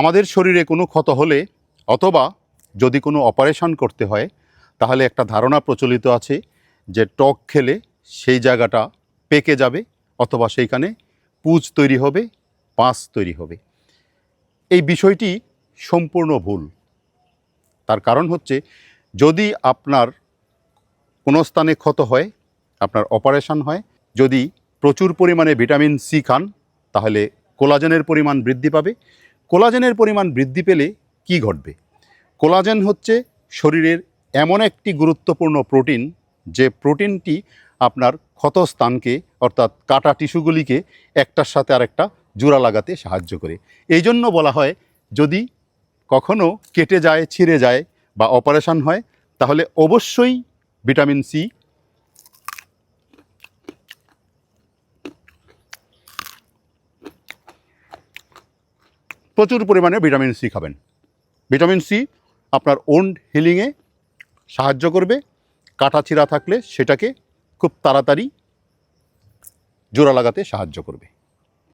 আমাদের শরীরে কোনো ক্ষত হলে অথবা যদি কোনো অপারেশন করতে হয়, তাহলে একটা ধারণা প্রচলিত আছে যে টক খেলে সেই জায়গাটা পেকে যাবে অথবা সেইখানে পুজ তৈরি হবে, পাঁচ তৈরি হবে। এই বিষয়টি সম্পূর্ণ ভুল। তার কারণ হচ্ছে যদি আপনার কোনো স্থানে ক্ষত হয়, আপনার অপারেশন হয়, যদি প্রচুর পরিমাণে ভিটামিন সি খান, তাহলে কোলাজেনের পরিমাণ বৃদ্ধি পাবে কোলাজেনের পরিমাণ বৃদ্ধি পেলে কি ঘটবে? কোলাজেন হচ্ছে শরীরের এমন একটি গুরুত্বপূর্ণ প্রোটিন যে প্রোটিনটি আপনার ক্ষত স্থানকে অর্থাৎ কাটা টিস্যুগুলিকে একটার সাথে আরেকটা জোড়া লাগাতে সাহায্য করে। এই জন্য বলা হয়, যদি কখনো কেটে যায়, ছিঁড়ে যায় বা অপারেশন হয়, তাহলে অবশ্যই ভিটামিন সি প্রচুর পরিমাণে ভিটামিন সি খাবেন। ভিটামিন সি আপনার ওন্ড হিলিংয়ে সাহায্য করবে। কাটা ছিঁড়া থাকলে সেটাকে খুব তাড়াতাড়ি জোড়া লাগাতে সাহায্য করবে।